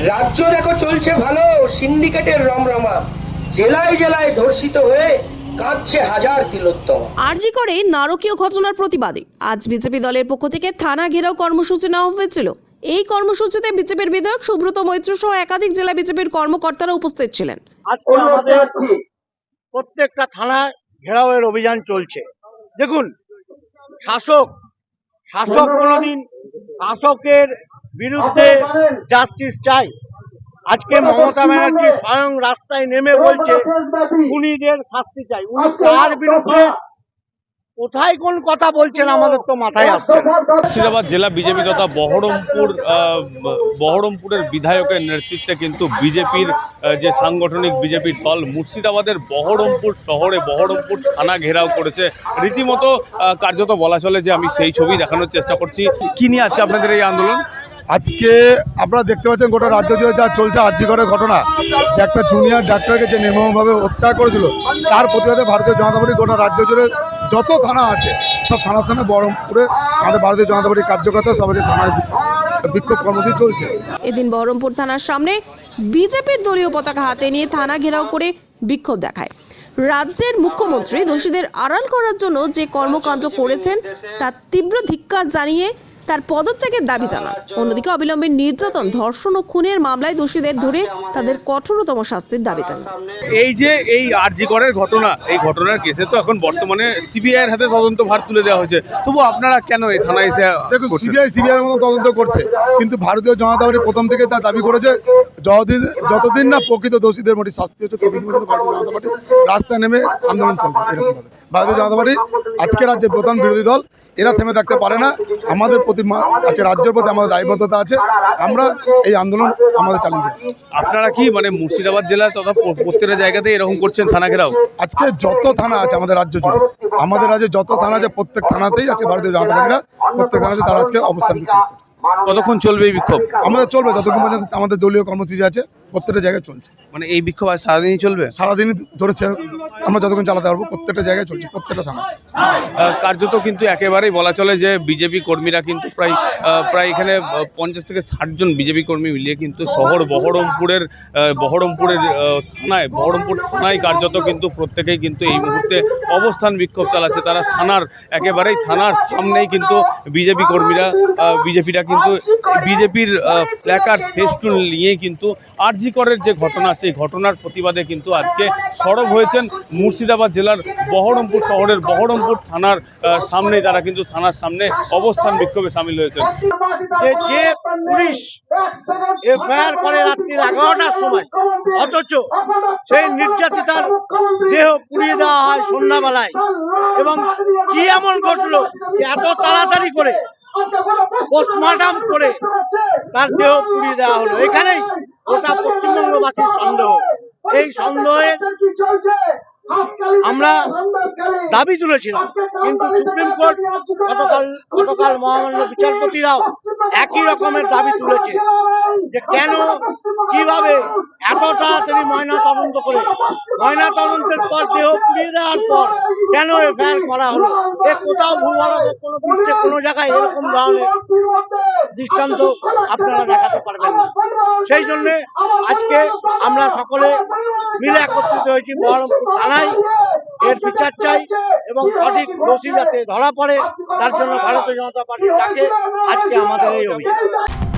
রাজ্য দেখো চলছে ভালো সিন্ডিকেটের রমরমা। জেলায় জেলায় ধর্ষিত হয়ে কাঁদছে হাজার তিলোত্তমা। আরজি করে নারকীয় ঘটনার প্রতিবাদে। আজ বিজেপি দলের পক্ষ থেকে থানা ঘেরাও কর্মসূচি নেওয়া হয়েছিল। এই কর্মসূচিতে বিজেপির বিধায়ক সুব্রত মৈত্র সহ একাধিক জেলা বিজেপির কর্মকর্তারা উপস্থিত ছিলেন। আজকে আমাদের প্রত্যেকটা থানায় ঘেরাওয়ের অভিযান চলছে। দেখুন শাসক শাসক কোনোদিন শাসকের বিরুদ্ধে জাস্টিস চাই। আজকে মমতা ব্যানার্জি স্বয়ং রাস্তায় নেমে বলছে খুনিদের শাস্তি চাই। উনি তার বিরুদ্ধে? কোথায় কোন কথা বলছেন আমাদের তো মাথায় আসছে মুর্শিদাবাদ জেলা বিজেপি তথা বহরমপুর আহ, বহরমপুরের বিধায়কের নেতৃত্বে কিন্তু বিজেপির যে সাংগঠনিক বিজেপির দল মুর্শিদাবাদের বহরমপুর শহরে বহরমপুর থানা ঘেরাও করেছে। রীতিমতো আহ, কার্যত বলা চলে যে আমি সেই ছবি দেখানোর চেষ্টা করছি। কি নিয়ে আজকে আপনাদের এই আন্দোলন? আজকে আপনারা দেখতে পাচ্ছেন গোটা রাজ্য জুড়ে যা চলছে আর্যিকরের ঘটনা। যে একটা জুনিয়র ডাক্তারকে যে নির্মমভাবে হত্যা করেছিল, তার প্রতিবাদে ভারতীয় জনতা পার্টি গোটা রাজ্য জুড়ে যত থানা আছে, সব থানার সামনে বহরমপুরে আমাদের ভারতীয় জনতা পার্টির কার্যকর্তা সবাই থানায় বিক্ষোভ কর্মসূচি চলছে। এদিন বহরমপুর থানার সামনে বিজেপির দলীয় পতাকা হাতে নিয়ে থানা ঘেরাও করে বিক্ষোভ দেখায়। রাজ্যের মুখ্যমন্ত্রী দোষীদের আড়াল করার জন্য যে কর্মকাণ্ড করেছেন, তার তীব্র ধিক্কার জানিয়ে তার পদত্যাগের দাবি জানান। অন্যদিকে অবিলম্বে নির্যাতন ধর্ষণ ও খুনের মামলায় দোষীদের ধরে তাদের কঠোরতম শাস্তির দাবি জানান। এই যে এই আরজি করের ঘটনা এই ঘটনার কেসে তো এখন বর্তমানে সিবিআইয়ের হাতে তদন্ত ভার তুলে দেওয়া হয়েছে। তবু আপনারা কেন এই থানায় এসে দেখুন? সিবিআই সিবিআই মতো তদন্ত করছে কিন্তু ভারতীয় জনতা পার্টি প্রথম থেকে তার দাবি করেছে যতদিন যতদিন না প্রকৃত দোষীদের মোটি শাস্তি হচ্ছে ততদিন পর্যন্ত ভারতীয় জনতা পার্টি রাস্তায় নেমে আন্দোলন চলবে এরকম ভাবে ভারতীয় জনতা পার্টি আজকে রাজ্যের প্রধান বিরোধী দল এরা থেমে থাকতে পারে না। আমাদের প্রতি মা- আছে রাজ্যের প্রতি আমাদের দায়বদ্ধতা আছে। আমরা এই আন্দোলন আমাদের চালিয়ে যাই আপনারা কি মানে মুর্শিদাবাদ জেলার তথা প্রত্যেকটা জায়গাতে এরকম করছেন থানা ঘেরাও? আজকে যত থানা আছে আমাদের রাজ্য জুড়ে আমাদের রাজ্যে যত থানা আছে প্রত্যেক থানাতেই আছে ভারতীয় জনতা পার্টিরা প্রত্যেক থানাতে তারা আজকে অবস্থান করছে। কতক্ষণ চলবে এই বিক্ষোভ? আমাদের চলবে যতক্ষণ পর্যন্ত আমাদের দলীয় কর্মসূচি আছে প্রত্যেকটা জায়গায় চলছে। মানে এই বিক্ষোভ আর সারাদিনই চলবে? সারাদিন ধরেছে আমরা যতক্ষণ চালাতে পারব প্রত্যেকটা জায়গায় চলছে প্রত্যেকটা থানা। কার্যত কিন্তু একেবারেই বলা চলে যে বিজেপি কর্মীরা কিন্তু প্রায় প্রায় এখানে পঞ্চাশ থেকে ষাট জন বিজেপি কর্মী মিলিয়ে কিন্তু শহর বহরমপুরের বহরমপুরের থানায় বহরমপুর থানায় কার্যত কিন্তু প্রত্যেকেই কিন্তু এই মুহূর্তে অবস্থান বিক্ষোভ চালাচ্ছে। তারা থানার একেবারেই থানার সামনেই কিন্তু বিজেপি কর্মীরা বিজেপিরা কিন্তু বিজেপির প্ল্যাকার ফেস্টুন নিয়ে কিন্তু আরজি করের যে ঘটনা সেই ঘটনার প্রতিবাদে কিন্তু আজকে সরব হয়েছেন মুর্শিদাবাদ জেলার বহরমপুর শহরের বহরমপুর থানার আহ, সামনেই তারা কিন্তু থানার সামনে অবস্থান বিক্ষোভে সামিল হয়েছেন। যে পুলিশ এফআইআর করে রাত্রি এগারোটার সময় অথচ সেই নির্যাতিতার দেহ পুড়িয়ে দেওয়া হয় সন্ধ্যাবেলায়। এবং কি এমন ঘটলো এত তাড়াতাড়ি করে পোস্টমর্টম করে তার দেহ পুড়িয়ে দেওয়া হলো এখানেই গোটা পশ্চিমবঙ্গবাসীর সন্দেহ এই সন্দেহে আমরা দাবি তুলেছিলাম কিন্তু সুপ্রিম কোর্ট গতকাল গতকাল মহামান্য বিচারপতিরাও একই রকমের দাবি তুলেছে যে কেন কীভাবে এত তাড়াতাড়ি ময়না তদন্ত করে, ময়না তদন্তের পর দেহ পুড়িয়ে দেওয়ার পর কেন এফআইআর করা হলো? এ কোথাও ভূভারতের কোনো বিশ্বে কোনো জায়গায় এরকম ধরনের দৃষ্টান্ত আপনারা দেখাতে পারবেন না। সেই জন্য আজকে আমরা সকলে মিলে একত্রিত হয়েছি বহরমপুর থানায়। এর বিচার চাই এবং সঠিক দোষী যাতে ধরা পড়ে, তার জন্য ভারতীয় জনতা পার্টি ডাকে আজকে আমাদের এই অভিযান।